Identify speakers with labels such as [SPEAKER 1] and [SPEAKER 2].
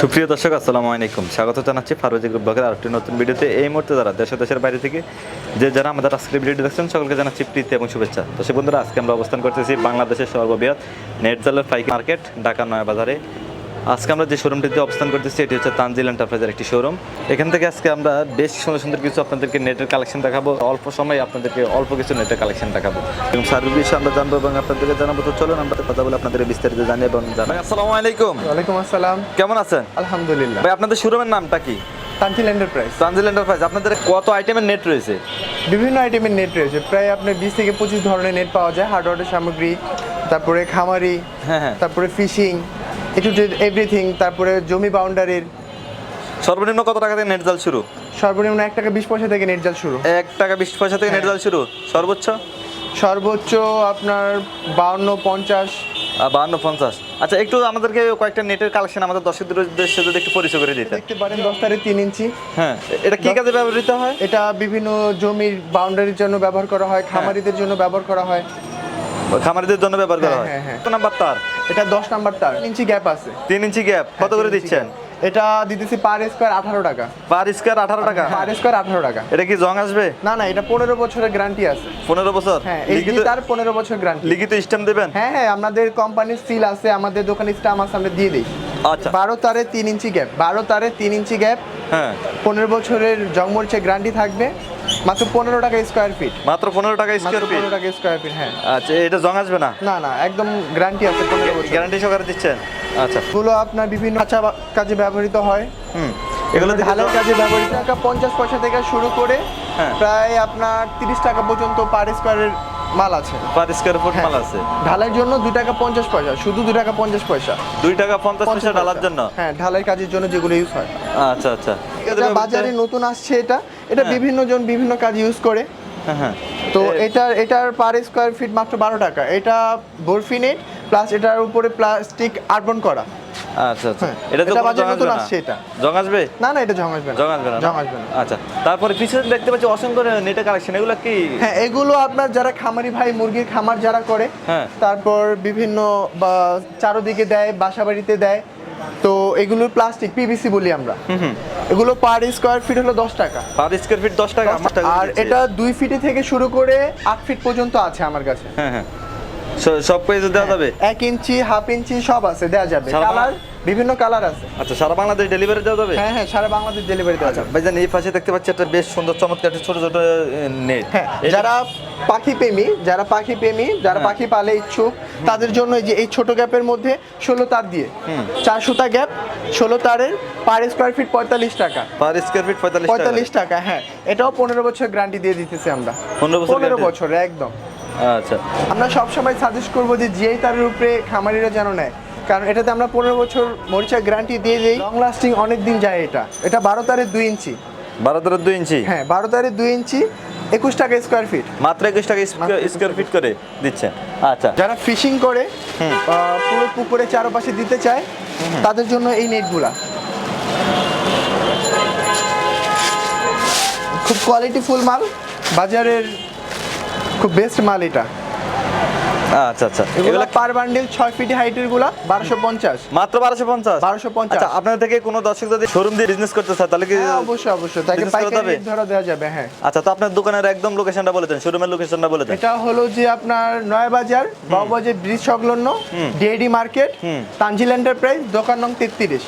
[SPEAKER 1] সুপ্রিয় দর্শক, আসসালামু আলাইকুম। স্বাগত জানাচ্ছি ফারুজি গ্রুপ ব্লগের আরেকটি নতুন ভিডিওতে। এই মুহূর্তে যারা দেশ দেশের বাইরে থেকে, যে যারা আমাদের আজকের ভিডিও দেখছেন, সকলকে জানাচ্ছি প্রীতি এবং শুভেচ্ছা। তো সে বন্ধুরা, আজকে আমরা অবস্থান করতেছি বাংলাদেশের সর্ববৃহৎ নেট পাইকারি মার্কেট, ঢাকা নয়া বাজারে আজকে আমরা যে শোরুমটিতে অবস্থান করতেছি এটি হচ্ছে তানজিল এন্টারপ্রাইজের একটি শোরুম এখান থেকে আজকে আমরা বেশ সুন্দর সুন্দর কিছু আপনাদেরকে নেটের কালেকশন দেখাবো। অল্প সময় আপনাদেরকে অল্প কিছু নেটের কালেকশন দেখাবো। এবং সার্ভিস আমরা জানব এবং আপনাদেরকে জানাব। তো চলুন আমরা কথা বলে আপনাদের বিস্তারিত জানি এবং জানাই। আসসালামু আলাইকুম।
[SPEAKER 2] ওয়ালাইকুম আসসালাম।
[SPEAKER 1] কেমন আছেন?
[SPEAKER 2] আলহামদুলিল্লাহ।
[SPEAKER 1] ভাই আপনাদের শোরুমের নামটা কি?
[SPEAKER 2] তানজিল এন্টারপ্রাইজ
[SPEAKER 1] তানজিল এন্টারপ্রাইজ আপনাদের কত আইটেমের নেট রয়েছে?
[SPEAKER 2] বিভিন্ন আইটেমের নেট রয়েছে। প্রায় আপনার বিশ থেকে পঁচিশ ধরনের নেট পাওয়া যায় হার্ডওয়ারের সামগ্রী তারপরে খামারি
[SPEAKER 1] হ্যাঁ হ্যাঁ।
[SPEAKER 2] তারপরে ফিশিং একটু এভরিথিং তারপরে জমি বাউন্ডারির
[SPEAKER 1] সর্বনিম্ন কত টাকা থেকে নেট জাল শুরু?
[SPEAKER 2] সর্বনিম্ন এক টাকা বিশ পয়সা থেকে নেট জাল শুরু।
[SPEAKER 1] এক টাকা বিশ পয়সা থেকে নেট জাল শুরু? সর্বোচ্চ?
[SPEAKER 2] সর্বোচ্চ আপনার বাউন্ন পঞ্চাশ।
[SPEAKER 1] বাহান্ন পঞ্চাশ। আচ্ছা একটু আমাদেরকে কয়েকটা নেটের কালেকশন আমাদের দর্শকদের উদ্দেশ্যে যদি একটু পরিচয় করে দিতেন।
[SPEAKER 2] দেখতে পারেন দশ তারিখ তিন ইঞ্চি।
[SPEAKER 1] হ্যাঁ এটা কি কাজে ব্যবহৃত হয়?
[SPEAKER 2] এটা বিভিন্ন জমির বাউন্ডারির জন্য ব্যবহার করা হয় খামারিদের জন্য ব্যবহার করা হয়।
[SPEAKER 1] খামারিদের জন্য ব্যবহার করা
[SPEAKER 2] হ্যাঁ,
[SPEAKER 1] হয়।
[SPEAKER 2] হ্যাঁ, হ্যাঁ।
[SPEAKER 1] নাম্বার তার?
[SPEAKER 2] এটা দশ নাম্বার তার ইঞ্চি গ্যাপ আছে।
[SPEAKER 1] তিন ইঞ্চি গ্যাপ কত করে দিচ্ছেন?
[SPEAKER 2] এটা দিতেছি পার স্কোয়ার আঠারো টাকা।
[SPEAKER 1] পার স্কোয়ার আঠারো টাকা?
[SPEAKER 2] পার স্কোয়ার আঠারো টাকা।
[SPEAKER 1] এটা কি জং আসবে?
[SPEAKER 2] না না এটা পনেরো বছরের গ্যারান্টি আছে।
[SPEAKER 1] পনেরো বছর?
[SPEAKER 2] হ্যাঁ
[SPEAKER 1] লিখিত
[SPEAKER 2] তার পনেরো বছর গ্যারান্টি
[SPEAKER 1] লিখিত স্ট্যাম্প দেবেন?
[SPEAKER 2] হ্যাঁ হ্যাঁ আমাদের কোম্পানির সিল আছে আমাদের দোকানে স্টাম আছে আমরা দিয়ে দিই।
[SPEAKER 1] আচ্ছা।
[SPEAKER 2] বারো তারে তিন ইঞ্চি গ্যাপ বারো তারে তিন ইঞ্চি গ্যাপ
[SPEAKER 1] হ্যাঁ।
[SPEAKER 2] পনেরো বছরের জং জংমরিচে গ্যারান্টি থাকবে। মাত্র পনেরো টাকা স্কোয়ার ফিট
[SPEAKER 1] মাত্র পনেরো টাকা স্কোয়ার ফিট
[SPEAKER 2] পনেরো টাকা স্কোয়ার ফিট হ্যাঁ।
[SPEAKER 1] আচ্ছা এটা জং আসবে না?
[SPEAKER 2] না না একদম গ্যারান্টি আছে পনেরো বছর
[SPEAKER 1] গ্যারান্টি সহকারে দিচ্ছেন? আচ্ছা।
[SPEAKER 2] এগুলো আপনার বিভিন্ন বা- কাজে ব্যবহৃত হয়।
[SPEAKER 1] হুম
[SPEAKER 2] এগুলো ঢালের কাজে ব্যবহৃত টাকা পঞ্চাশ পয়সা থেকে শুরু করে
[SPEAKER 1] হ্যাঁ।
[SPEAKER 2] প্রায় আপনার তিরিশ টাকা পর্যন্ত পার স্কোয়ারের মাল আছে।
[SPEAKER 1] পার স্কোয়ার ফুট মাল। আছে।
[SPEAKER 2] ঢালাইয়ের জন্য দুই টাকা পঞ্চাশ পয়সা শুধু দুই টাকা পঞ্চাশ পয়সা।
[SPEAKER 1] দুই টাকা পঞ্চাশ পয়সা
[SPEAKER 2] 50
[SPEAKER 1] ডালার জন্য?
[SPEAKER 2] হ্যাঁ ঢালাই কাজের জন্য যেগুলো ইউজ হয়।
[SPEAKER 1] আচ্ছা আচ্ছা।
[SPEAKER 2] বাজারে নতুন আসছে এটা। এটা
[SPEAKER 1] হ্যাঁ।
[SPEAKER 2] বিভিন্ন জন বিভিন্ন কাজ ইউজ করে।
[SPEAKER 1] হ্যাঁ হ্যাঁ।
[SPEAKER 2] তো এটার এটার পার স্কোয়ার ফিট মাত্র বারো টাকা। এটা বরফি নেট প্লাস এটার উপরে প্লাস্টিক আর্বন করা।
[SPEAKER 1] আচ্ছা আচ্ছা।
[SPEAKER 2] হ্যাঁ,
[SPEAKER 1] এটা তো
[SPEAKER 2] বাজারে নতুন
[SPEAKER 1] না?
[SPEAKER 2] আসছে এটা।
[SPEAKER 1] জং আসবে?
[SPEAKER 2] না না এটা জং আসবে না।
[SPEAKER 1] জং আসবে না?
[SPEAKER 2] জং আসবে না।
[SPEAKER 1] আচ্ছা তারপরে পিছনে দেখতে পাচ্ছি অসংখ্য কালেকশন এগুলো কি?
[SPEAKER 2] হ্যাঁ এগুলো আপনার যারা খামারি ভাই মুরগির খামার যারা করে। তারপর বিভিন্ন বা চারোদিকে দেয় বাসা বাড়িতে দেয় তো এগুলোর প্লাস্টিক পিভিসি বলি আমরা। এগুলো পার স্কোয়ার ফিট হলো দশ টাকা।
[SPEAKER 1] পার স্কোয়ার ফিট দশ টাকা
[SPEAKER 2] আর এটা দুই ফিটে থেকে শুরু করে আট ফিট পর্যন্ত আছে আমার কাছে।
[SPEAKER 1] হ্যাঁ হ্যাঁ। সব পেজে দেওয়া যাবে?
[SPEAKER 2] এক ইঞ্চি হাফ ইঞ্চি সব আছে দেওয়া যাবে। কালার বিভিন্ন কালার আছে।
[SPEAKER 1] আচ্ছা সারা বাংলাদেশ ডেলিভারি দেওয়া যাবে?
[SPEAKER 2] হ্যাঁ হ্যাঁ সারা বাংলাদেশ ডেলিভারি দেওয়া যাবে।
[SPEAKER 1] ভাইজান এই পাশে দেখতে পাচ্ছি একটা বেশ সুন্দর চমৎকার একটা ছোট ছোট নেট।
[SPEAKER 2] হ্যাঁ যারা পাখি প্রেমী যারা পাখি প্রেমী যারা
[SPEAKER 1] হ্যাঁ।
[SPEAKER 2] পাখি পালে ইচ্ছুক তাদের জন্য এই যে এই ছোট গ্যাপের মধ্যে ষোলো তার দিয়ে। চার সুতা গ্যাপ ষোলো তারের পার স্কোয়ার ফিট পঁয়তাল্লিশ টাকা।
[SPEAKER 1] পার স্কোয়ার ফিট পঁয়তাল্লিশ টাকা।
[SPEAKER 2] পঁয়তাল্লিশ টাকা হ্যাঁ এটাও পনেরো বছর গ্যারান্টি দিয়ে দিতেছি আমরা।
[SPEAKER 1] 15 বছর
[SPEAKER 2] পনেরো? বছর একদম।
[SPEAKER 1] আচ্ছা।
[SPEAKER 2] আমরা সবসময় সাজেস্ট করব যে জিআই তারের উপরে খামারিরা যেন নেয় কারণ এটাতে আমরা পনেরো বছর মরিচা গ্যারান্টি দিয়ে দিই। লং লাস্টিং অনেক দিন যায় এটা। এটা বারো তারের দুই ইঞ্চি।
[SPEAKER 1] বারো তেরো দুই ইঞ্চি?
[SPEAKER 2] হ্যাঁ বারো তারের দুই ইঞ্চি একুশ টাকা স্কোয়ার ফিট
[SPEAKER 1] মাত্র একুশ টাকা স্কোয়ার ফিট করে দিচ্ছেন। আচ্ছা।
[SPEAKER 2] যারা ফিশিং করে পুরো পুকুরে চারপাশে দিতে চায় তাদের জন্য এই নেটগুলা খুব কোয়ালিটি ফুল মাল বাজারের খুব বেস্ট মাল এটা।
[SPEAKER 1] আচ্ছা আচ্ছা।
[SPEAKER 2] এগুলো পার বান্ডেল ছয় ফিট হাইটেরগুলা বারোশো পঞ্চাশ।
[SPEAKER 1] মাত্র বারোশো পঞ্চাশ?
[SPEAKER 2] 1250
[SPEAKER 1] আচ্ছা আপনার থেকে কোনো দর্শক যদি শোরুম দিয়ে বিজনেস করতে চায় তাহলে কি
[SPEAKER 2] হ্যাঁ, অবশ্যই অবশ্যই। তাকে পাইকারি? ধরা দেওয়া যাবে হ্যাঁ।
[SPEAKER 1] আচ্ছা তো আপনার দোকানের একদম লোকেশনটা বলে দেন শোরুমের লোকেশনটা বলে দেন।
[SPEAKER 2] এটা হলো যে আপনার নয়াবাজার বাবুবাজার ব্রিজ সংলগ্ন ডিএডি মার্কেট। তানজিল এন্টারপ্রাইজ দোকান নং তেত্রিশ।